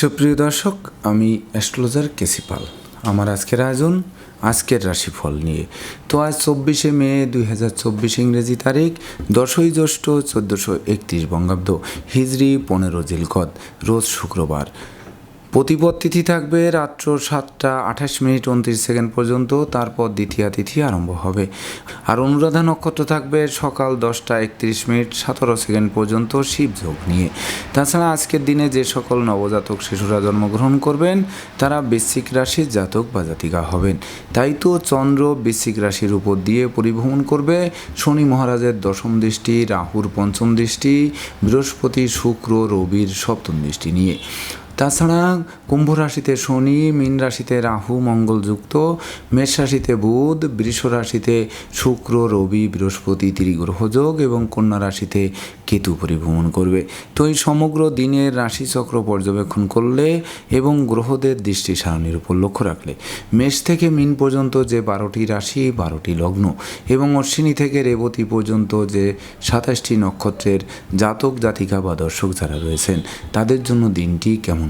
সুপ্রিয় দর্শক, আমি অ্যাস্ট্রোলজার কেসিপাল আমার আজকের আয়োজন, আজকের রাশিফল নিয়ে। তো আজ চব্বিশে মে দুই হাজার চব্বিশ ইংরেজি তারিখ, দশই জ্যৈষ্ঠ চোদ্দোশো একত্রিশ বঙ্গাব্দ, হিজড়ি পনেরো জিলকদ রোজ শুক্রবার। প্রতিপদ তিথি থাকবে রাত্র সাতটা আঠাশ মিনিট উনত্রিশ সেকেন্ড পর্যন্ত, তারপর দ্বিতীয় তিথি আরম্ভ হবে। আর অনুরাধা নক্ষত্র থাকবে সকাল দশটা একত্রিশ মিনিট সতেরো সেকেন্ড পর্যন্ত শিবযোগ নিয়ে। তাছাড়া আজকের দিনে যে সকল নবজাতক শিশুরা জন্মগ্রহণ করবেন, তারা বৃশ্চিক রাশির জাতক বা জাতিকা হবেন। তাই তো চন্দ্র বৃশ্চিক রাশির উপর দিয়ে পরিভ্রমণ করবে। শনি মহারাজের দশম দৃষ্টি, রাহুর পঞ্চম দৃষ্টি, বৃহস্পতি, শুক্র, রবির সপ্তম দৃষ্টি নিয়ে। তাছাড়া কুম্ভ রাশিতে শনি, মীন রাশিতে রাহু, মঙ্গলযুক্ত, মেষ রাশিতে বুধ, বৃষ রাশিতে শুক্র, রবি, বৃহস্পতি ত্রিগ্রহযোগ এবং কন্যা রাশিতে কেতু পরিভ্রমণ করবে। তো এই সমগ্র দিনের রাশিচক্র পর্যবেক্ষণ করলে এবং গ্রহদের দৃষ্টি সারণীর উপর লক্ষ্য রাখলে মেষ থেকে মিন পর্যন্ত যে বারোটি রাশি, বারোটি লগ্ন এবং অশ্বিনী থেকে রেবতী পর্যন্ত যে সাতাশটি নক্ষত্রের জাতক, জাতিকা বা দর্শক যারা রয়েছেন, তাদের জন্য দিনটি কেমন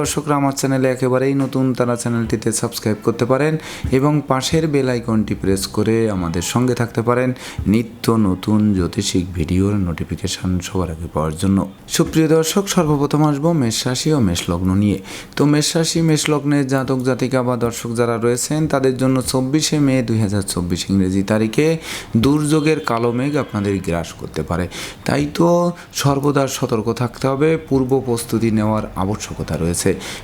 দর্শকরা আমার চ্যানেলে একেবারেই নতুন, তারা চ্যানেলটিতে সাবস্ক্রাইব করতে পারেন এবং পাশের বেল আইকনটি প্রেস করে আমাদের সঙ্গে থাকতে পারেন নিত্য নতুন জ্যোতিষিক ভিডিওর নোটিফিকেশান সবার আগে পাওয়ার জন্য। সুপ্রিয় দর্শক, সর্বপ্রথম আসব মেষ রাশি ও মেষ লগ্ন নিয়ে। তো মেষ রাশি, মেষ লগ্নের জাতক, জাতিকা বা দর্শক যারা রয়েছেন, তাদের জন্য চব্বিশে মে দুই হাজার চব্বিশ ইংরেজি তারিখে দুর্যোগের কালো মেঘ আপনাদের গ্রাস করতে পারে। তাই তো সর্বদা সতর্ক থাকতে হবে, পূর্ব প্রস্তুতি নেওয়ার আবশ্যকতা রয়েছে।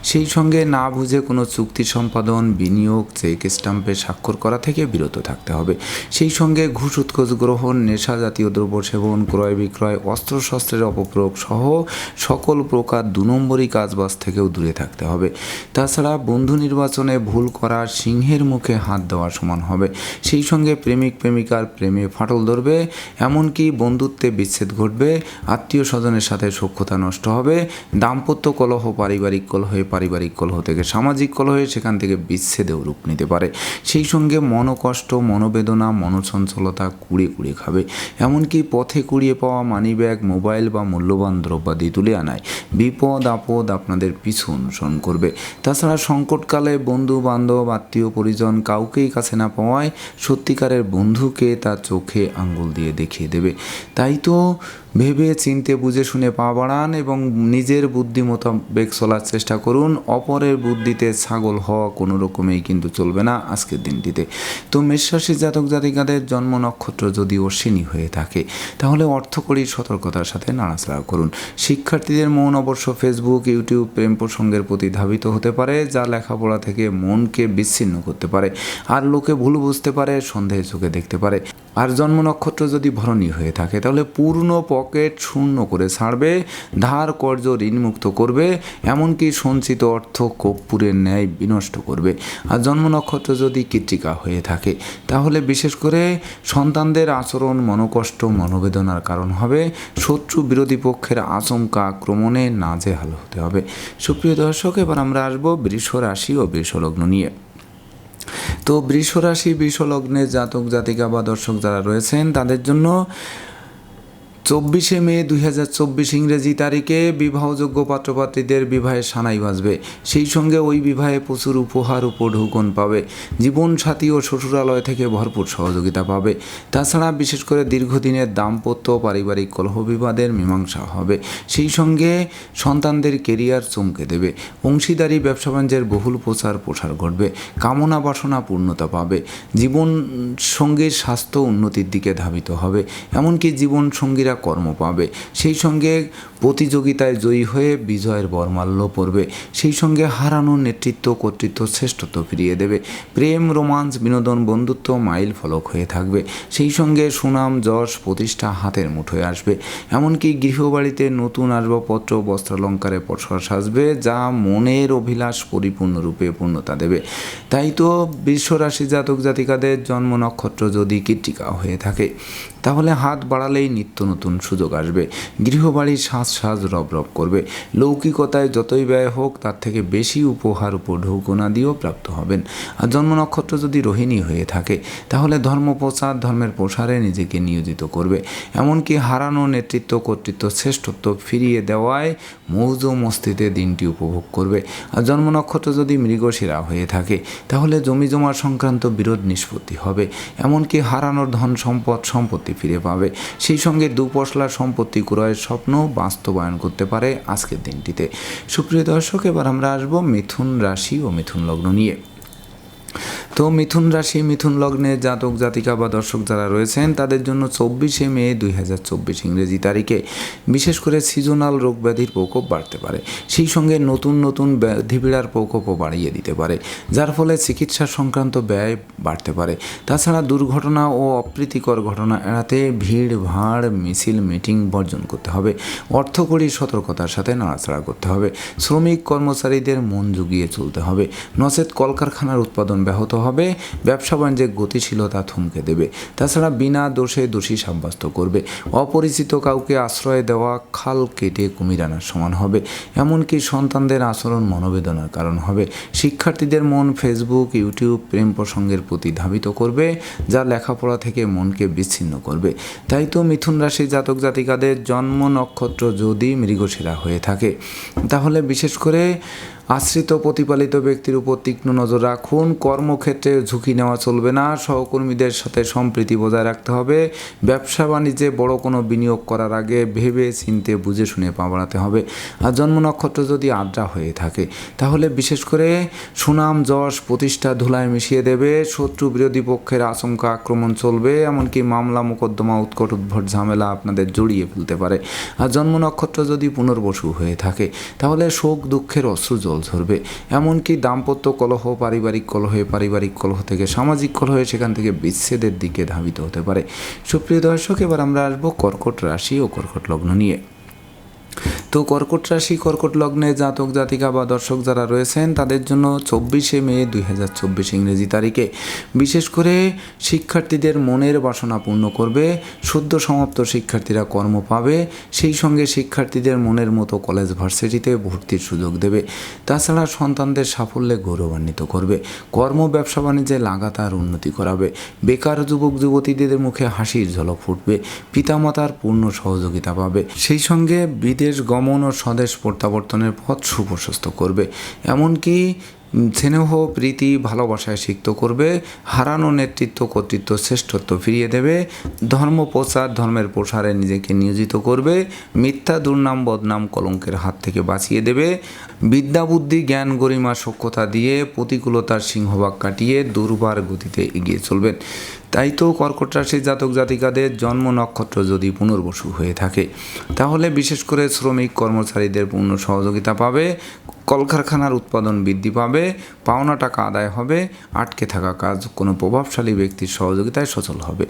সেই সঙ্গে না বুঝে কোনো চুক্তি সম্পাদন, বিনিয়োগ, চেক স্টাম্পে স্বাক্ষর করা থেকে বিরত থাকতে হবে। সেই সঙ্গে ঘুষ, উৎকোচ গ্রহণ, নেশা জাতীয় দ্রব্য সেবন, ক্রয় বিক্রয়, অস্ত্রশস্ত্রের অপপ্রয়োগ সহ সকল প্রকার দু নম্বরই কাজবাজ থেকেও দূরে থাকতে হবে। তাছাড়া বন্ধু নির্বাচনে ভুল করা সিংহের মুখে হাত দেওয়া সমান হবে। সেই সঙ্গে প্রেমিক প্রেমিকার প্রেমে ফাটল ধরবে। এমনকি বন্ধুত্বে বিচ্ছেদ ঘটবে। আত্মীয় স্বজনের সাথে সক্ষতা নষ্ট হবে। দাম্পত্য কলহ, পারিবারিক কলহে পারিবারিক কলহ থেকে সামাজিক কলহে সেখান থেকে বিচ্ছেদেও রূপ নিতে পারে। সেই সঙ্গে মনোকষ্ট, মনোবেদনা, মনোচঞ্চলতা কুড়ে কুড়ে খাবে। এমনকি পথে কুড়িয়ে পাওয়া মানি ব্যাগ মোবাইল বা মূল্যবান দ্রব্যাদি তুলে আনায়। বিপদ, আপদ আপনাদের পিছু অনুসরণ করবে। তাছাড়া সংকটকালে বন্ধু, বান্ধব, আত্মীয়, পরিজন কাউকেই কাছে না পাওয়ায় সত্যিকারের বন্ধুকে তার চোখে আঙ্গুল দিয়ে দেখিয়ে দেবে। তাই তো ভেবে, চিনতে, বুঝে, শুনে পা বাড়ান এবং নিজের বুদ্ধি মোতাবেক চলার চেষ্টা করুন। অপরের বুদ্ধিতে ছাগল হওয়া কোনো রকমেই কিন্তু চলবে না আজকের দিনটিতে। তো মেষরাশি জাতক জাতিকাদের জন্ম নক্ষত্র যদি অশ্বিনী হয়ে থাকে, তাহলে অর্থকরী সতর্কতার সাথে নাড়াচাড়া করুন। শিক্ষার্থীদের মন অবশ্য ফেসবুক ইউটিউব প্রেম প্রসঙ্গের প্রতি ধাবিত হতে পারে, যা লেখাপড়া থেকে মনকে বিচ্ছিন্ন করতে পারে, আর লোকে ভুল বুঝতে পারে, সন্দেহে চোখে দেখতে পারে। আর জন্ম নক্ষত্র যদি ভরণী হয়ে থাকে, তাহলে পূর্ণ পকেট শূন্য করে ছাড়বে, ধার কর্য ঋণমুক্ত করবে, এমনকি সঞ্চিত অর্থ কর্পূরের ন্যায় বিনষ্ট করবে। আর জন্ম নক্ষত্র যদি কৃত্রিকা হয়ে থাকে, তাহলে বিশেষ করে সন্তানদের আচরণ মনোকষ্ট, মনোবেদনার কারণ হবে। শত্রু বিরোধী পক্ষের আচমকা আক্রমণে নাজেহাল হতে হবে। সুপ্রিয় দর্শক, এবার আমরা আসব বৃষ রাশি ও বৃষলগ্ন নিয়ে। তো বৃষ রাশি, বৃষ জাতক জাতিকা বা দর্শক যারা রয়েছেন, তাদের জন্য চব্বিশে মে দুই হাজার চব্বিশ ইংরেজি তারিখে বিবাহযোগ্য পাত্রপাত্রীদের বিবাহে সানাই বাজবে। সেই সঙ্গে ওই বিবাহে প্রচুর উপহার উপঢৌকন পাবে। জীবনসাথী ও শ্বশুরালয় থেকে ভরপুর সহযোগিতা পাবে। তাছাড়া বিশেষ করে দীর্ঘদিনের দাম্পত্য পারিবারিক কলহ বিবাদের মীমাংসা হবে। সেই সঙ্গে সন্তানদের কেরিয়ার চমকে দেবে। অংশীদারি, ব্যবসা বাণিজ্যের বহুল প্রচার প্রসার ঘটবে। কামনা বাসনা পূর্ণতা পাবে। জীবন সঙ্গীর স্বাস্থ্য উন্নতির দিকে ধাবিত হবে। এমনকি জীবন সঙ্গীরা কর্ম পাবে। সেই সঙ্গে প্রতিযোগিতায় জয়ী হয়ে বিজয়ের বর্মাল্য পড়বে। সেই সঙ্গে হারানো নেতৃত্ব কর্তৃত্ব শ্রেষ্ঠত্ব ফিরিয়ে দেবে। প্রেম রোমান্স বিনোদন, বন্ধুত্ব মাইল ফলক হয়ে থাকবে। সেই সঙ্গে সুনাম, যশ, প্রতিষ্ঠা হাতের মুঠোয় আসবে। এমনকি গৃহবাড়িতে নতুন আসবাবপত্র, বস্ত্রালঙ্কারে পসর সাজবে, যা মনের অভিলাষ পরিপূর্ণরূপে পূর্ণতা দেবে। তাই তো বিশ্বরাশি জাতক জাতিকাদের জন্ম নক্ষত্র যদি কীর্তিকা হয়ে থাকে, তাহলে হাত বাড়ালেই নিত্য নতুন সুযোগ আসবে। গৃহবাড়ির সাজ সাজ রব রব করবে। লৌকিকতায় যতই ব্যয় হোক, তার থেকে বেশি উপহার উপঢৌকনা দিয়েও প্রাপ্ত হবেন। আর জন্ম নক্ষত্র যদি রোহিণী হয়ে থাকে, তাহলে ধর্ম প্রচার ধর্মের প্রসারে নিজেকে নিয়োজিত করবে। এমনকি হারানো নেতৃত্ব, কর্তৃত্ব, শ্রেষ্ঠত্ব ফিরিয়ে দেওয়ায় মৌজ মস্তিতে দিনটি উপভোগ করবে। আর জন্ম নক্ষত্র যদি মৃগশিরা হয়ে থাকে, তাহলে জমি জমা সংক্রান্ত বিরোধ নিষ্পত্তি হবে। এমনকি হারানোর ধন সম্পদ সম্পত্তি ফিরে পাবে। সেই সঙ্গে দুপশলা সম্পত্তি ক্রয়ের স্বপ্ন বাস্তবায়ন করতে পারে আজকের দিনটিতে। সুপ্রিয় দর্শক, এবার আমরা আসব মিথুন রাশি ও মিথুন লগ্ন নিয়ে। তো মিথুন রাশি, মিথুন লগ্নে জাতক, জাতিকা বা দর্শক যারা রয়েছেন, তাদের জন্য চব্বিশে মে দুই হাজার চব্বিশ ইংরেজি তারিখে। বিশেষ করে সিজনাল রোগ ব্যাধির প্রকোপ বাড়তে পারে। সেই সঙ্গে নতুন নতুন ব্যাধিপীড়ার প্রকোপও বাড়িয়ে দিতে পারে, যার ফলে চিকিৎসা সংক্রান্ত ব্যয় বাড়তে পারে। তাছাড়া দুর্ঘটনা ও অপ্রীতিকর ঘটনা এড়াতে ভিড়, ভাড়, মিছিল, মিটিং বর্জন করতে হবে। অর্থকরী সতর্কতার সাথে নাড়াচাড়া করতে হবে। শ্রমিক কর্মচারীদের মন জুগিয়ে চলতে হবে। নচেত কলকারখানার উৎপাদন ব্যাহত হবে। ব্যবসা বাণিজ্যে গতিশীলতা থমকে দেবে। তাছাড়া বিনা দোষে দোষী সাব্যস্ত করবে। অপরিচিত কাউকে আশ্রয় দেওয়া, খাল কেটে কুমির আনার সমান হবে। এমনকি সন্তানদের আচরণ মনোবেদনার কারণ হবে। শিক্ষার্থীদের মন ফেসবুক ইউটিউব প্রেম প্রসঙ্গের প্রতি ধাবিত করবে, যা লেখাপড়া থেকে মনকে বিচ্ছিন্ন করবে। তাই তো মিথুন রাশি জাতক জাতিকাদের জন্ম নক্ষত্র যদি মৃগশিরা হয়ে থাকে। তাহলে বিশেষ করে আশ্রিত প্রতিপালিত ব্যক্তির উপর তীক্ষ্ণ নজর রাখুন। কর্মক্ষেত্রে ঝুঁকি নেওয়া চলবে না। সহকর্মীদের সাথে সম্প্রীতি বজায় রাখতে হবে। ব্যবসা বাণিজ্যে বড় কোনো বিনিয়োগ করার আগে ভেবে চিনতে বুঝে শুনে পা বাড়াতে হবে। আর জন্ম নক্ষত্র যদি আড্ডা হয়ে থাকে, তাহলে বিশেষ করে সুনাম, যশ, প্রতিষ্ঠা, ধুলায় মিশিয়ে দেবে। শত্রু বিরোধী পক্ষের আশঙ্কা আক্রমণ চলবে। এমনকি মামলা, মোকদ্দমা, উৎকট উদ্ভট ঝামেলা আপনাদের জড়িয়ে ফেলতে পারে। আর জন্ম নক্ষত্র যদি পুনর্বসু হয়ে থাকে, তাহলে শোক, দুঃখের অশ্রু জল ঝরবে এমনকি দাম্পত্য কলহ, পারিবারিক কলহে পারিবারিক কলহ থেকে সামাজিক কলহে সেখান থেকে বিচ্ছেদের দিকে ধাবিত হতে পারে। সুপ্রিয় দর্শক, এবার আমরা আসব কর্কট রাশি ও কর্কট লগ্ন নিয়ে। তো কর্কট রাশি, কর্কট লগ্নে জাতক, জাতিকা বা দর্শক যারা রয়েছেন, তাদের জন্য চব্বিশে মে দুই হাজার চব্বিশ ইংরেজি তারিখে। বিশেষ করে শিক্ষার্থীদের মনের বাসনা পূর্ণ করবে, সদ্য সমাপ্ত শিক্ষার্থীরা কর্ম পাবে, সেই সঙ্গে শিক্ষার্থীদের মনের মতো কলেজ ভার্সিটিতে ভর্তির সুযোগ দেবে। তাছাড়া সন্তানদের সাফল্যে গৌরবান্বিত করবে, কর্ম, ব্যবসা বাণিজ্যে লাগাতার উন্নতি করাবে, বেকার যুবক, যুবতীদের মুখে হাসির ঝলক ফুটবে, পিতামাতার পূর্ণ সহযোগিতা পাবে, সেই সঙ্গে বিদেশ গমন ও স্বদেশ প্রত্যাবর্তনের পথ সুপ্রশস্ত করবে। এমনকি স্নেহ, প্রীতি, ভালোবাসায় সিক্ত করবে। হারানো নেতৃত্ব, কর্তৃত্ব, শ্রেষ্ঠত্ব ফিরিয়ে দেবে। ধর্ম প্রচার, ধর্মের প্রসারে নিজেকে নিয়োজিত করবে। মিথ্যা, দুর্নাম, বদনাম কলঙ্কের হাত থেকে বাঁচিয়ে দেবে। বিদ্যা, বুদ্ধি, জ্ঞান, গরিমা সক্ষতা দিয়ে প্রতিকূলতার সিংহভাগ কাটিয়ে দুর্বার গতিতে এগিয়ে চলবেন। তাই তো কর্কট রাশির জাতক জাতিকাদের জন্ম নক্ষত্র যদি পুনর্বসু হয়ে থাকে, তাহলে বিশেষ করে শ্রমিক কর্মচারীদের পূর্ণ সহযোগিতা পাবে, কলকারখানার উৎপাদন বৃদ্ধি পাবে, পাওনা টাকা আদায় হবে, আটকে থাকা কাজ কোনো প্রভাবশালী ব্যক্তির সহযোগিতায় সচল হবে।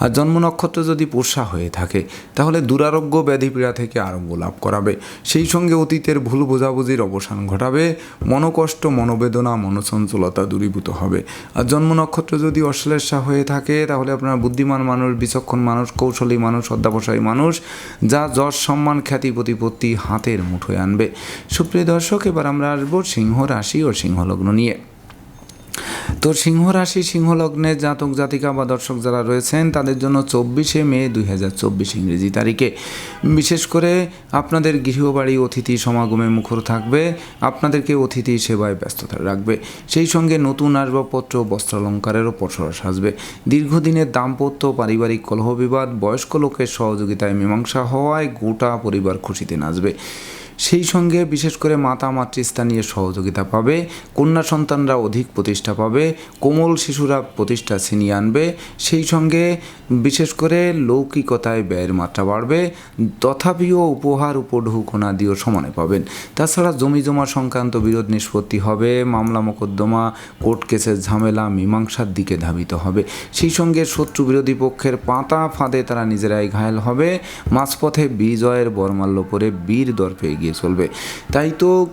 আর জন্ম নক্ষত্র যদি পোষা হয়ে থাকে, তাহলে দুরারোগ্য ব্যাধিপীড়া থেকে আরোগ্য লাভ করাবে। সেই সঙ্গে অতীতের ভুল বোঝাবুঝির অবসান ঘটাবে, মনোকষ্ট, মনোবেদনা মনোচঞ্চলতা দূরীভূত হবে। আর জন্ম নক্ষত্র যদি অশ্লেষা হয়ে থাকে, তাহলে আপনার বুদ্ধিমান মানুষ, বিচক্ষণ মানুষ, কৌশলী মানুষ, অধ্যাবসায়ী মানুষ, যা যশ, সম্মান, খ্যাতি, প্রতিপত্তি হাতের মুঠোয় আনবে। সুপ্রিয় দর্শক, এবার আমরা আসব সিংহ রাশি ও সিংহলগ্ন নিয়ে। তো সিংহ রাশি সিংহ লগ্নের জাতক, জাতিকা বা দর্শক যারা রয়েছেন, তাদের জন্য চব্বিশে মে দুই হাজার চব্বিশ ইংরেজি তারিখে। বিশেষ করে আপনাদের গৃহবাড়ি, অতিথি, সমাগমে মুখর থাকবে, আপনাদেরকে অতিথি সেবায় ব্যস্ততা রাখবে। সেই সঙ্গে নতুন আসবাবপত্র বস্ত্রালঙ্কারেরও পসরা সাজবে। দীর্ঘদিনের দাম্পত্য, পারিবারিক কলহ বিবাদ বয়স্ক লোকের সহযোগিতায় মীমাংসা হওয়ায় গোটা পরিবার খুশিতে নাচবে। সেই সঙ্গে বিশেষ করে মাতা মাতৃস্থানীয় সহযোগিতা পাবে, কন্যা সন্তানরা অধিক প্রতিষ্ঠা পাবে, কোমল শিশুরা প্রতিষ্ঠা ছিনিয়ে আনবে, সেই সঙ্গে বিশেষ করে লৌকিকতায় ব্যয়ের মাত্রা বাড়বে, তথাপিও উপহার উপঢৌকনা দিয়েও সমানে পাবেন। তাছাড়া জমি জমা সংক্রান্ত বিরোধ নিষ্পত্তি হবে, মামলা মোকদ্দমা, কোর্ট কেসের ঝামেলা, মীমাংসার দিকে ধাবিত হবে। সেই সঙ্গে শত্রু বিরোধী পক্ষের পাতা ফাঁদে তারা নিজেরাই ঘায়েল হবে, মাঝপথে বিজয়ের বরমাল্য পরে বীর দর্পে এগিয়ে চলবে। তাই তো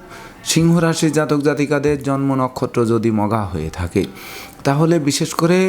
সিংহ রাশির জাতক জাতিকাদের জন্ম নক্ষত্র যদি মগা হয়ে থাকে, তাহলে বিশেষ করে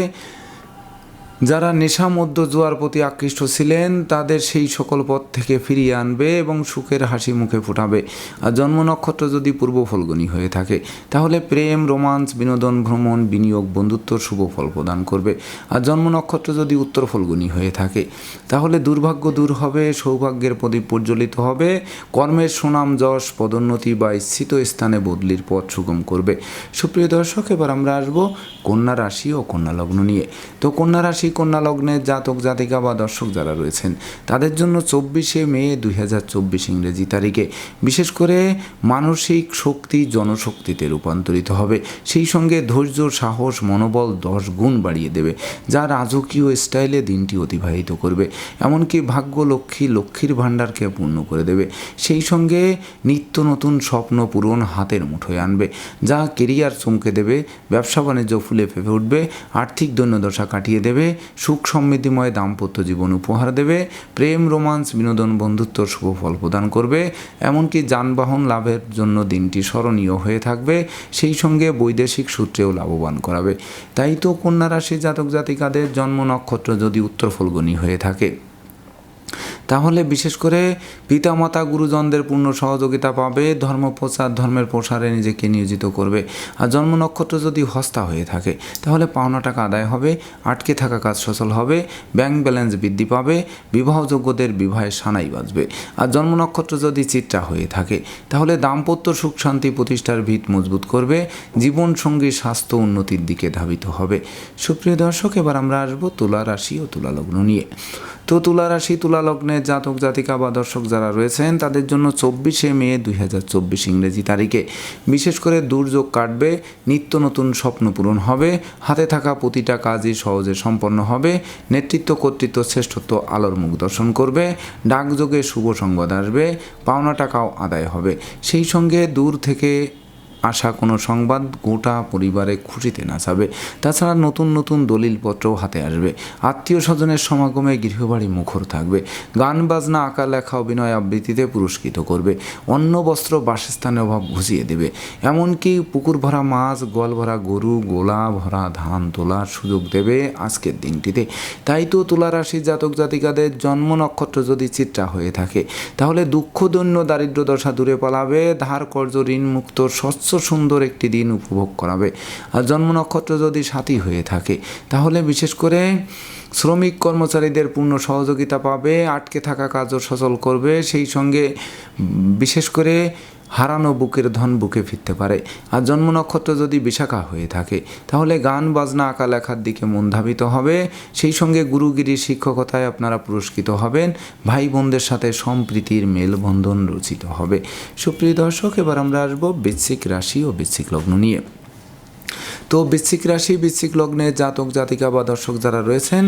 যারা নেশা মধ্য জোয়ার প্রতি আকৃষ্ট ছিলেন, তাদের সেই সকল পথ থেকে ফিরিয়ে আনবে এবং সুখের হাসি মুখে ফোটাবে। আর জন্ম নক্ষত্র যদি পূর্ব ফলগুনি হয়ে থাকে, তাহলে প্রেম, রোমান্স, বিনোদন, ভ্রমণ, বিনিয়োগ বন্ধুত্ব শুভ ফল প্রদান করবে। আর জন্ম নক্ষত্র যদি উত্তর ফলগুনি হয়ে থাকে, তাহলে দুর্ভাগ্য দূর হবে, সৌভাগ্যের প্রদীপ প্রজ্বলিত হবে, কর্মের সুনাম, যশ, পদোন্নতি বা ইচ্ছিত স্থানে বদলির পথ সুগম করবে। সুপ্রিয় দর্শক, এবার আমরা আসব কন্যা রাশি ও কন্যা লগ্ন নিয়ে। তো কন্যা রাশি কন্যা লগ্নের জাতক, জাতিকা বা দর্শক যারা রয়েছেন, তাদের জন্য চব্বিশে মে দুই হাজার চব্বিশ ইংরেজি তারিখে। বিশেষ করে মানসিক শক্তি জনশক্তিতে রূপান্তরিত হবে। সেই সঙ্গে ধৈর্য, সাহস, মনোবল দশ গুণ বাড়িয়ে দেবে, যা রাজকীয় স্টাইলে দিনটি অতিবাহিত করবে। এমনকি ভাগ্য লক্ষ্মী, লক্ষ্মীর ভাণ্ডারকে পূর্ণ করে দেবে। সেই সঙ্গে নিত্য নতুন স্বপ্ন পূরণ হাতের মুঠোয় আনবে, যা কেরিয়ার চমকে দেবে, ব্যবসা বাণিজ্য ফুলে ফেপে উঠবে, আর্থিক দৈন্যদশা কাটিয়ে দেবে সুখ সমৃদ্ধিময় দাম্পত্য জীবন উপহার দেবে। প্রেম, রোমান্স, বিনোদন বন্ধুত্ব শুভ ফল প্রদান করবে। এমনকি যানবাহন লাভের জন্য দিনটি স্মরণীয় হয়ে থাকবে। সেই সঙ্গে বৈদেশিক সূত্রেও লাভবান করাবে। তাই তো কন্যা রাশি জাতক জাতিকাদের জন্ম নক্ষত্র যদি উত্তর ফলগুনি হয়ে থাকে। তাহলে বিশেষ করে পিতামাতা গুরুজনদের পূর্ণ সহযোগিতা পাবে, ধর্ম প্রচার, ধর্মের প্রসারে নিজেকে নিয়োজিত করবে। আর জন্ম নক্ষত্র যদি হস্তা হয়ে থাকে, তাহলে পাওনা টাকা আদায় হবে, আটকে থাকা কাজ সচল হবে, ব্যাংক ব্যালেন্স বৃদ্ধি পাবে, বিবাহযোগ্যদের বিবাহে সানাই বাজবে। আর জন্ম নক্ষত্র যদি চিত্রা হয়ে থাকে, তাহলে দাম্পত্য সুখ শান্তি প্রতিষ্ঠার ভিত মজবুত করবে, জীবন সঙ্গী স্বাস্থ্য উন্নতির দিকে ধাবিত হবে। সুপ্রিয় দর্শক, এবার আমরা আসব তুলা রাশি ও তুলা লগ্ন নিয়ে। তো তুলা রাশি, তুলা লগ্নের জাতক, জাতিকা বা দর্শক যারা রয়েছেন, তাদের জন্য চব্বিশে মে দুই হাজার চব্বিশ ইংরেজি তারিখে। বিশেষ করে দুর্যোগ কাটবে, নিত্য নতুন স্বপ্ন পূরণ হবে, হাতে থাকা প্রতিটা কাজই সহজে সম্পন্ন হবে, নেতৃত্ব, কর্তৃত্ব, শ্রেষ্ঠত্ব, আলোর মুখ দর্শন করবে, ডাকযোগে শুভ সংবাদ আসবে, পাওনা টাকাও আদায় হবে। সেই সঙ্গে দূর থেকে আসা কোনো সংবাদ গোটা পরিবারে খুশিতে নাচাবে তাছাড়া নতুন নতুন দলিলপত্রও হাতে আসবে। আত্মীয় স্বজনের সমাগমে গৃহবাড়ি মুখর থাকবে। গান, বাজনা, আঁকা, লেখা, অভিনয় আবৃত্তিতে পুরস্কৃত করবে। অন্ন, বস্ত্র বাসস্থানের অভাব ঘুষিয়ে দেবে। এমনকি পুকুর ভরা মাছ, গোয়াল ভরা গরু, গোলা ভরা ধান তোলার সুযোগ দেবে আজকের দিনটিতে। তাই তো তুলা রাশির জাতক জাতিকাদের জন্ম নক্ষত্র যদি চিত্রা হয়ে থাকে, তাহলে দুঃখদৈন্য দারিদ্র দশা দূরে পালাবে। ধার কর্য ঋণ মুক্ত স্বচ্ছ সুন্দর একটি দিন উপভোগ করাবে। আর জন্ম নক্ষত্র যদি সাথী হয়ে থাকে, তাহলে বিশেষ করে শ্রমিক কর্মচারীদের পূর্ণ সহযোগিতা পাবে, আটকে থাকা কাজও সচল করবে। সেই সঙ্গে বিশেষ করে হারানো বুকের ধন বুকে ফিরতে পারে। আর জন্ম নক্ষত্র যদি বিশাখা হয়ে থাকে, তাহলে গান, বাজনা, আঁকা, লেখার দিকে মন ধাবিত হবে। সেই সঙ্গে গুরুগিরি শিক্ষকতায় আপনারা পুরস্কৃত হবেন। ভাই বোনদের সাথে সম্প্রীতির মেলবন্ধন রচিত হবে। সুপ্রিয় দর্শক, এবার আমরা আসব বৃশ্চিক রাশি ও বৃশ্চিক লগ্ন নিয়ে। তো বৃশ্চিক রাশি, বৃশ্চিক লগ্নে জাতক, জাতিকা বা দর্শক যারা রয়েছেন,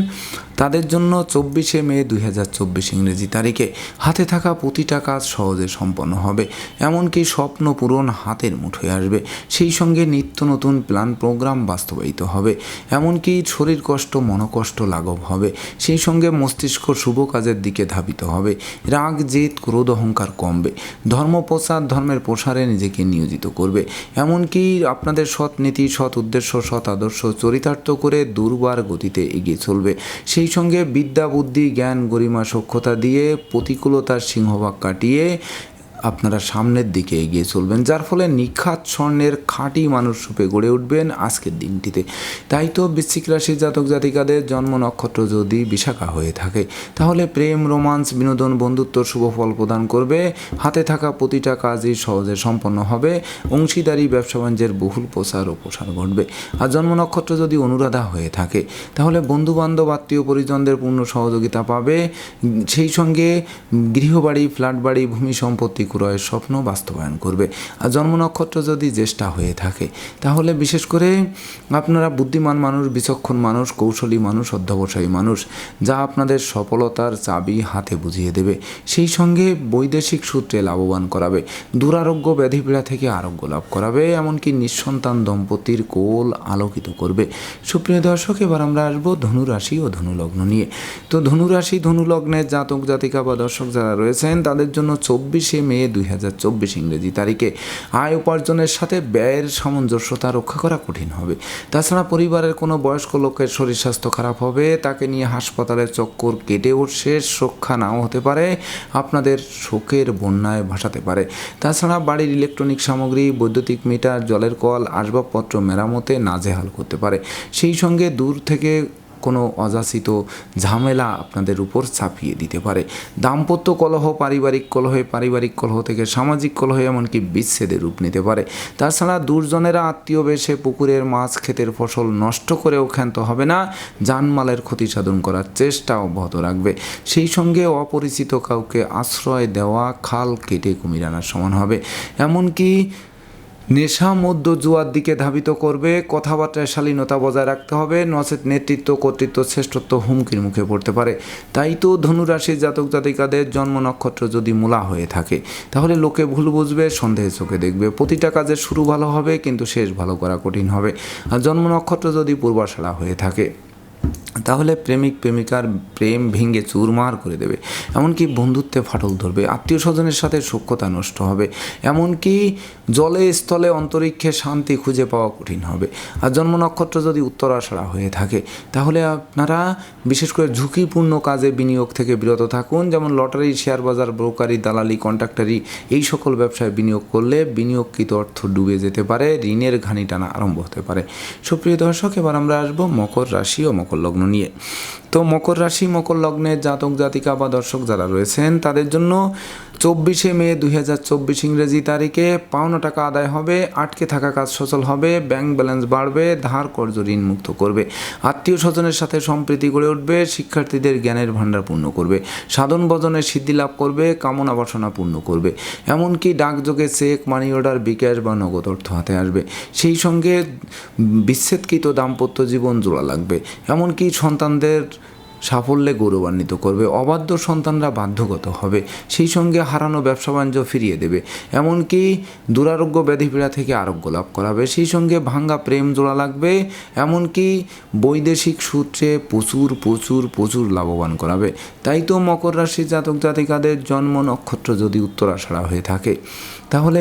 তাদের জন্য চব্বিশে মে দুই হাজার চব্বিশ ইংরেজি তারিখে। হাতে থাকা প্রতিটা কাজ সহজে সম্পন্ন হবে, এমনকি স্বপ্ন পূরণ হাতের মুঠোয় আসবে। সেই সঙ্গে নিত্য নতুন প্ল্যান, প্রোগ্রাম বাস্তবায়িত হবে, এমনকি শরীর কষ্ট, মনকষ্ট লাঘব হবে। সেই সঙ্গে মস্তিষ্ক শুভ কাজের দিকে ধাবিত হবে, রাগ, জেদ, ক্রোধ, অহংকার কমবে। ধর্ম প্রচার ধর্মের প্রসারে নিজেকে নিয়োজিত করবে, এমনকি আপনাদের সৎ নীতি, সৎ উদ্দেশ্য, সৎ আদর্শ চরিতার্থ করে দুর্বার গতিতে এগিয়ে চলবে। সেই সঙ্গে বিদ্যা, বুদ্ধি, জ্ঞান, গরিমা, সক্ষতা দিয়ে প্রতিকূলতার সিংহভাগ কাটিয়ে আপনারা সামনের দিকে এগিয়ে চলবেন, যার ফলে নিখাত স্বর্ণের খাঁটি মানুষ রূপে গড়ে উঠবেন আজকের দিনটিতে। তাই তো বৃশ্চিক রাশির জাতক জাতিকাদের জন্ম নক্ষত্র যদি বিশাখা হয়ে থাকে, তাহলে প্রেম, রোমান্স, বিনোদন, বন্ধুত্ব, শুভ ফল প্রদান করবে। হাতে থাকা প্রতিটা কাজই সহজে সম্পন্ন হবে। অংশীদারি, ব্যবসা বাণিজ্যের বহুল প্রসার ও প্রসার ঘটবে। আর জন্ম নক্ষত্র যদি অনুরাধা হয়ে থাকে, তাহলে বন্ধু বান্ধব আত্মীয় পরিজনদের পূর্ণ সহযোগিতা পাবে। সেই সঙ্গে গৃহবাড়ি ফ্ল্যাট বাড়ি ভূমি সম্পত্তি ক্রয়ের স্বপ্ন বাস্তবায়ন করবে। আর জন্ম নক্ষত্র যদি জ্যেষ্ঠা হয়ে থাকে, তাহলে বিশেষ করে আপনারা বুদ্ধিমান মানুষ, বিচক্ষণ মানুষ, কৌশলী মানুষ, অধ্যবসায়ী মানুষ, যা আপনাদের সফলতার চাবি হাতে বুঝিয়ে দেবে, সেই সঙ্গে বৈদেশিক সূত্রে লাভবান করাবে, দুরারোগ্য ব্যাধিপীড়া থেকে আরোগ্য লাভ করাবে, এমনকি নিঃসন্তান দম্পতির কোল আলোকিত করবে। সুপ্রিয় দর্শক, এবার আমরা আসব ধনুরাশি ও ধনুলগ্ন নিয়ে। তো ধনুরাশি, ধনুলগ্নের জাতক জাতিকা বা দর্শক যারা রয়েছেন, তাদের জন্য চব্বিশে মে দুই হাজার চব্বিশ ইংরেজি তারিখে আয় উপার্জনের সাথে ব্যয়ের সামঞ্জস্যতা রক্ষা করা কঠিন হবে। তাছাড়া পরিবারের কোনো বয়স্ক লোকের শরীর স্বাস্থ্য খারাপ হবে, তাকে নিয়ে হাসপাতালের চক্কর কেটে উঠছে রক্ষা নাও হতে পারে, আপনাদের শোকের বন্যায় ভাসাতে পারে। তাছাড়া বাড়ির ইলেকট্রনিক সামগ্রী, বৈদ্যুতিক মিটার, জলের কল, আসবাবপত্র মেরামতে নাজেহাল করতে পারে। সেই সঙ্গে দূর থেকে কোনো অযাচিত ঝামেলা আপনাদের উপর চাপিয়ে দিতে পারে। দাম্পত্য কলহ পারিবারিক কলহে, পারিবারিক কলহ থেকে সামাজিক কলহ এমনকি বিচ্ছেদের রূপ নিতে পারে। তাছাড়া দুর্জনেরা আত্মীয় বেশে পুকুরের মাছ ক্ষেতের ফসল নষ্ট করেও ক্ষান্ত হবে না, জানমালের ক্ষতি সাধন করার চেষ্টা অব্যাহত রাখবে। সেই সঙ্গে অপরিচিত কাউকে আশ্রয় দেওয়া, খাল কেটে কুমির আনার সমান হবে। এমনকি নেশা মধ্য জুয়ার দিকে ধাবিত করবে, কথাবার্তায় শালীনতা বজায় রাখতে হবে, নচেত নেতৃত্ব, কর্তৃত্ব শ্রেষ্ঠত্ব হুমকির মুখে পড়তে পারে। তাই তো ধনুরাশির জাতক জাতিকাদের জন্ম নক্ষত্র যদি মূলা হয়ে থাকে, তাহলে লোকে ভুল বুঝবে, সন্দেহে চোখে দেখবে। প্রতিটা কাজের শুরু ভালো হবে, কিন্তু শেষ ভালো করা কঠিন হবে। আর জন্ম নক্ষত্র যদি পূর্বাশাড়া হয়ে থাকে তাহলে প্রেমিক প্রেমিকার প্রেম ভেঙে চুরমার করে দেবে। এমনকি বন্ধুত্বে ফাটল ধরবে। আত্মীয় স্বজনের সাথে সখ্যতা নষ্ট হবে। এমনকি জলে, স্থলে, অন্তরিক্ষে শান্তি খুঁজে পাওয়া কঠিন হবে। আর জন্ম নক্ষত্র যদি উত্তরাষাড়া হয়ে থাকে, তাহলে আপনারা বিশেষ করে ঝুঁকিপূর্ণ কাজে বিনিয়োগ থেকে বিরত থাকুন। যেমন লটারি, শেয়ার বাজার, ব্রোকারি, দালালি, কন্ট্রাক্টারি, এই সকল ব্যবসায় বিনিয়োগ করলে বিনিয়োগকৃত অর্থ ডুবে যেতে পারে, ঋণের ঘানি টানা আরম্ভ হতে পারে। সুপ্রিয় দর্শক, এবার আমরা আসব মকর রাশি ও মকর লগ্ন নিয়ে। তো মকর রাশি মকর লগ্নের জাতক জাতিকা বা দর্শক যারা রয়েছেন তাদের জন্য চব্বিশে মে দুই হাজার চব্বিশ ইংরেজি তারিখে পাওনা টাকা আদায় হবে, আটকে থাকা কাজ সচল হবে, ব্যাংক ব্যালেন্স বাড়বে, ধার কর্জ ঋণ মুক্ত করবে। আত্মীয় স্বজনের সাথে সম্প্রীতি গড়ে উঠবে, শিক্ষার্থীদের জ্ঞানের ভাণ্ডার পূর্ণ করবে, সাধন ভজনের সিদ্ধি লাভ করবে, কামনা বাসনা পূর্ণ করবে। এমনকি ডাকযোগে চেক, মানি অর্ডার, বিকাশ বা নগদ অর্থ হাতে আসবে। সেই সঙ্গে বিচ্ছেদকৃত দাম্পত্য জীবন জোড়া লাগবে। এমনকি সন্তানদের সাফল্যে গৌরবান্বিত করবে, অবাধ্য সন্তানরা বাধ্যগত হবে, সেই সঙ্গে হারানো ব্যবসা বাণিজ্য ফিরিয়ে দেবে, এমনকি দুরারোগ্য ব্যাধিপীড়া থেকে আরোগ্য লাভ করাবে, সেই সঙ্গে ভাঙ্গা প্রেম জোড়া লাগবে, এমনকি বৈদেশিক সূত্রে প্রচুর প্রচুর প্রচুর লাভবান করাবে। তাই তো মকর রাশির জাতক জাতিকাদের জন্ম নক্ষত্র যদি উত্তরাষাড়া হয়ে থাকে। তাহলে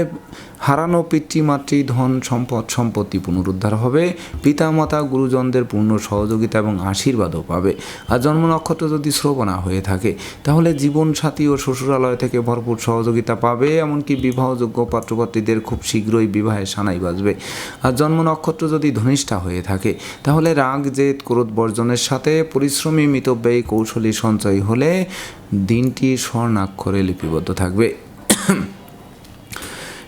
হারানো পিতৃমাতৃ ধন সম্পদ সম্পত্তি পুনরুদ্ধার হবে, পিতামাতা, গুরুজনদের পূর্ণ সহযোগিতা এবং আশীর্বাদও পাবে। আর জন্ম নক্ষত্র যদি শ্রবণা হয়ে থাকে, তাহলে জীবনসাথী ও শ্বশুরালয় থেকে ভরপুর সহযোগিতা পাবে, এমনকি বিবাহযোগ্য পাত্রপাত্রীদের খুব শীঘ্রই বিবাহে সানাই বাজবে। আর জন্ম নক্ষত্র যদি ধনিষ্ঠা হয়ে থাকে, তাহলে রাগ, জেদ, ক্রোধ বর্জনের সাথে পরিশ্রমী মিতব্যয়ী কৌশলী সঞ্চয় হলে দিনটি স্বর্ণাক্ষরে লিপিবদ্ধ থাকবে।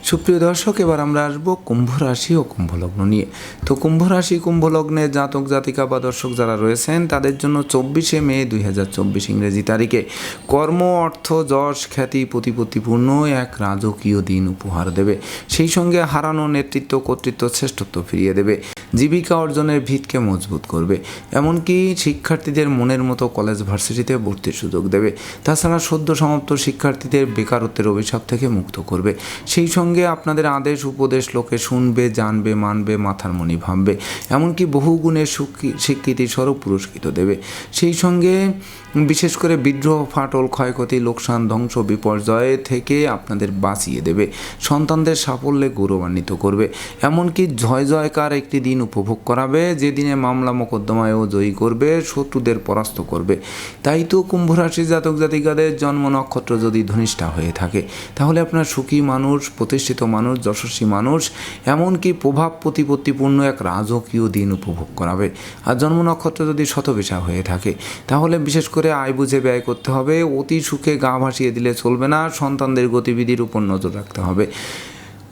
সুপ্রিয় দর্শক, এবার আমরা আসব কুম্ভ রাশি ও কুম্ভ লগ্ন নিয়ে। তো কুম্ভ রাশি, কুম্ভ লগ্নে জাতক, জাতিকা বা দর্শক যারা রয়েছেন, তাদের জন্য চব্বিশে মে দুই হাজার চব্বিশ ইংরেজি তারিখে। কর্ম, অর্থ, যশ, খ্যাতি, প্রতিপত্তিপূর্ণ এক রাজকীয় দিন উপহার দেবে। সেই সঙ্গে হারানো নেতৃত্ব, কর্তৃত্ব, শ্রেষ্ঠত্ব ফিরিয়ে দেবে। জীবিকা অর্জনের ভিতকে মজবুত করবে। এমনকি শিক্ষার্থীদের মনের মতো কলেজ ভার্সিটিতে ভর্তির সুযোগ দেবে। তাছাড়া সদ্য সমাপ্ত শিক্ষার্থীদের বেকারত্বের অভিশাপ থেকে মুক্ত করবে। সেই সঙ্গে আপনাদের আদেশ, উপদেশ লোকে শুনবে, জানবে, মানবে, মাথার মনি ভাববে। এমনকি বহু গুণের সুখী- স্বীকৃতি স্বরূপ পুরস্কৃত দেবে। সেই সঙ্গে বিশেষ করে বিদ্রোহ, ফাটল, ক্ষয়ক্ষতি, লোকসান, ধ্বংস, বিপর্যয় থেকে আপনাদের বাঁচিয়ে দেবে। সন্তানদের সাফল্যে গৌরবান্বিত করবে। এমনকি জয় জয়কার একটি দিন উপভোগ করাবে, যে দিনে মামলা মোকদ্দমায়ও জয়ী করবে, শত্রুদের পরাস্ত করবে। তাই তো কুম্ভ রাশি জাতক জাতিকাদের জন্ম নক্ষত্র যদি ধনিষ্ঠা হয়ে থাকে, তাহলে আপনার সুখী মানুষ, প্রতিষ্ঠিত মানুষ, যশস্বী মানুষ, এমনকি প্রভাব প্রতিপত্তিপূর্ণ এক রাজকীয় দিন উপভোগ করাবে। আর জন্ম নক্ষত্র যদি শতবিশা হয়ে থাকে, তাহলে বিশেষ করে আয় বুঝে ব্যয় করতে হবে। অতি সুখে গা ভাসিয়ে দিলে চলবে না, সন্তানদের গতিবিধির উপর নজর রাখতে হবে।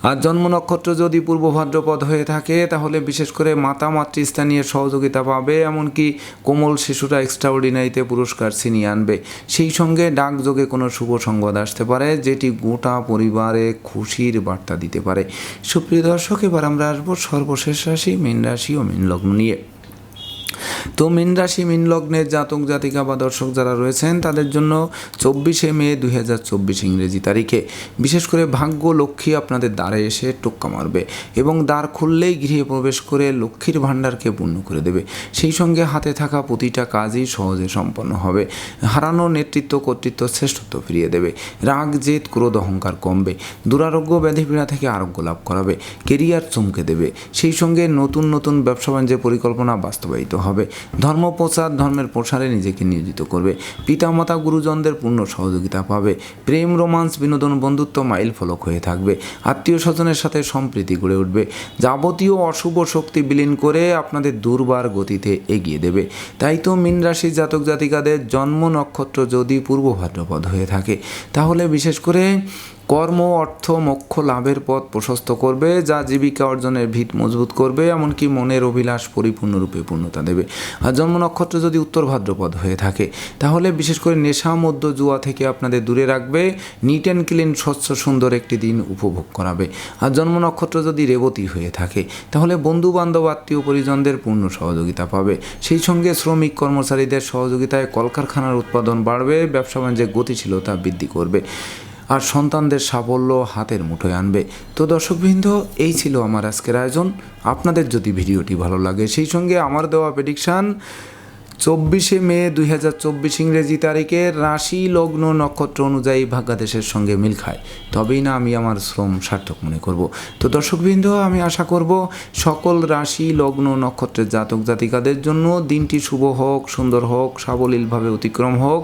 আর জন্ম নক্ষত্র যদি পূর্ব ভাদ্রপদ হয়ে থাকে, তাহলে বিশেষ করে মাতা, মাতৃস্থানীয় সহযোগিতা পাবে। এমনকি কোমল শিশুরা এক্সট্রাঅর্ডিনারিতে পুরস্কার ছিনিয়ে আনবে। সেই সঙ্গে ডাকযোগে কোনো শুভ সংবাদ আসতে পারে, যেটি গোটা পরিবারে খুশির বার্তা দিতে পারে। সুপ্রিয় দর্শক, এবার আমরা আসব সর্বশেষ রাশি, মীন রাশি ও মীন লগ্ন নিয়ে। তো মীন রাশি, মীন লগ্নের জাতক, জাতিকা বা দর্শক যারা রয়েছেন, তাদের জন্য চব্বিশে মে দুই হাজার চব্বিশ ইংরেজি তারিখে। বিশেষ করে ভাগ্য লক্ষ্মী আপনাদের দ্বারে এসে টোক্কা মারবে এবং দ্বার খুললেই গৃহে প্রবেশ করে লক্ষ্মীর ভাণ্ডারকে পূর্ণ করে দেবে। সেই সঙ্গে হাতে থাকা প্রতিটা কাজই সহজে সম্পন্ন হবে। হারানো নেতৃত্ব, কর্তৃত্ব শ্রেষ্ঠত্ব ফিরিয়ে দেবে। রাগ, জেদ, ক্রোধ, অহংকার কমবে। দুরারোগ্য ব্যাধিপীড়া থেকে আরোগ্য লাভ করাবে। কেরিয়ার চমকে দেবে। সেই সঙ্গে নতুন নতুন ব্যবসা বাণিজ্যের পরিকল্পনা বাস্তবায়িত হবে। ধর্ম প্রচার, ধর্মের প্রসারে নিজেকে নিয়োজিত করবে। পিতামাতা গুরুজনদের পূর্ণ সহযোগিতা পাবে। প্রেম, রোমান্স, বিনোদন, বন্ধুত্ব মাইল ফলক হয়ে থাকবে। আত্মীয় স্বজনের সাথে সম্প্রীতি গড়ে উঠবে। যাবতীয় অশুভ শক্তি বিলীন করে আপনাদের দুর্বার গতিতে এগিয়ে দেবে। তাই তো মীন রাশির জাতক জাতিকাদের জন্ম নক্ষত্র যদি পূর্ব ভাদ্রপদ হয়ে থাকে, তাহলে বিশেষ করে কর্ম, অর্থ, মোক্ষ লাভের পথ প্রশস্ত করবে, যা জীবিকা অর্জনের ভিত মজবুত করবে, এমনকি মনের অভিলাষ পরিপূর্ণরূপে পূর্ণতা দেবে। আর জন্ম নক্ষত্র যদি উত্তর ভাদ্রপদ হয়ে থাকে, তাহলে বিশেষ করে নেশা মধ্য জুয়া থেকে আপনাদের দূরে রাখবে নিট অ্যান্ড ক্লিন স্বচ্ছ, সুন্দর একটি দিন উপভোগ করাবে। আর জন্ম নক্ষত্র যদি রেবতী হয়ে থাকে, তাহলে বন্ধু বান্ধব আত্মীয় পরিজনদের পূর্ণ সহযোগিতা পাবে। সেই সঙ্গে শ্রমিক কর্মচারীদের সহযোগিতায় কলকারখানার উৎপাদন বাড়বে, ব্যবসা বাণিজ্যে গতিশীলতা বৃদ্ধি করবে। আর সন্তানদের সাফল্য হাতের মুঠোয় আনবে। তো দর্শকবৃন্দ, এই ছিল আমার আজকের আয়োজন। আপনাদের যদি ভিডিওটি ভালো লাগে, সেই সঙ্গে আমার দেওয়া প্রেডিকশান চব্বিশে মে দুই হাজার চব্বিশ ইংরেজি তারিখে রাশি লগ্ন নক্ষত্র অনুযায়ী ভাগ্যাদেশের সঙ্গে মিল খায়। তবেই না আমি আমার শ্রম সার্থক মনে করব। তো দর্শকবৃন্দ, আমি আশা করব সকল রাশি লগ্ন নক্ষত্রের জাতক জাতিকাদের জন্য দিনটি শুভ হোক, সুন্দর হোক, সাবলীলভাবে অতিক্রম হোক।